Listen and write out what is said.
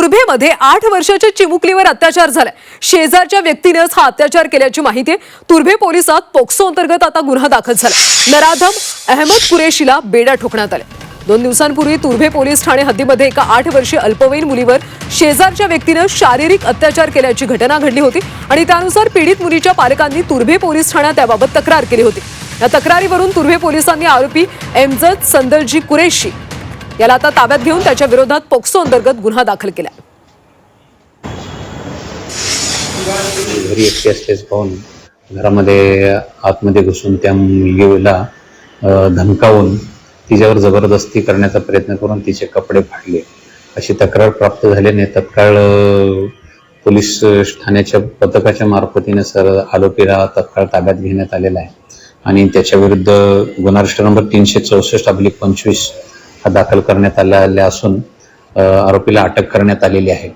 तुर्भेमध्ये आठ वर्षाच्या चिमुकलीवर अत्याचार झालाय. शेजारच्या व्यक्तीनेच हा अत्याचार केल्याची माहिती आहे तुर्भे पोलिसात पोक्सो अंतर्गत आता गुन्हा दाखल झाला नराधम अहमद कुरेशीला बेडा ठोकण्यात आल्या. दोन दिवसांपूर्वी तुर्भे पोलीस ठाणे हद्दीमध्ये एका आठ वर्षीय अल्पवयीन मुलीवर शेजारच्या व्यक्तीनं शारीरिक अत्याचार केल्याची घटना घडली होती आणि त्यानुसार पीडित मुलीच्या पालकांनी तुर्भे पोलीस ठाण्यात त्याबाबत तक्रार केली होती. या तक्रारीवरून तुर्भे पोलिसांनी आरोपी एमजद संदलजी कुरेशी याला आता ताब्यात घेऊन त्याच्या विरोधात पोक्सो अंतर्गत गुन्हा दाखल केला घरी एकटी असल्याचं पाहून घरामध्ये आतमध्ये घुसून त्या मुलगीला धमकावून तिच्यावर जबरदस्ती करण्याचा प्रयत्न करून तिचे कपडे फाडले. अशी तक्रार प्राप्त झाल्याने तत्काळ पोलीस ठाण्याच्या पथकाच्या मार्फतीने सर आरोपीला तत्काळ ताब्यात घेण्यात आलेला आहे. आणि त्याच्याविरुद्ध गुन्हा रजिस्टर नंबर तीनशे चौसष्ट अब्लिक पंचवीस हा दाखल करण्यात आलेला असून आरोपीला अटक करण्यात आलेली आहे.